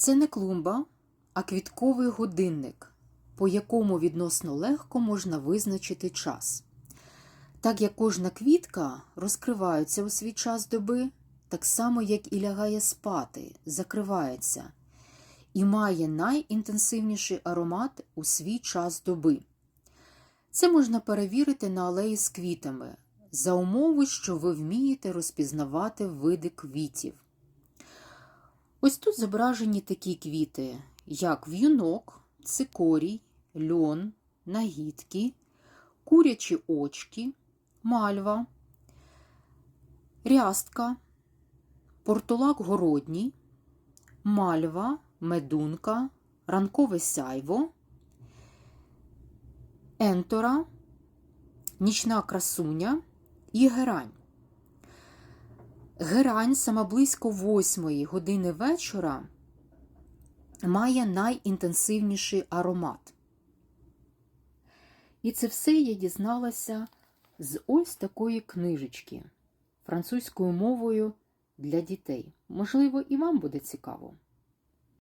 Це не клумба, а квітковий годинник, по якому відносно легко можна визначити час. Так як кожна квітка розкривається у свій час доби, так само, як і лягає спати, закривається, і має найінтенсивніший аромат у свій час доби. Це можна перевірити на алеї з квітами, за умови, що ви вмієте розпізнавати види квітів. Ось тут зображені такі квіти, як в'юнок, цикорій, льон, нагідки, курячі очки, мальва, рястка, портулак городній, мальва, медунка, ранкове сяйво, ентора, нічна красуня і герань. Герань саме близько 8 години вечора має найінтенсивніший аромат. І це все я дізналася з ось такої книжечки французькою мовою для дітей. Можливо, і вам буде цікаво.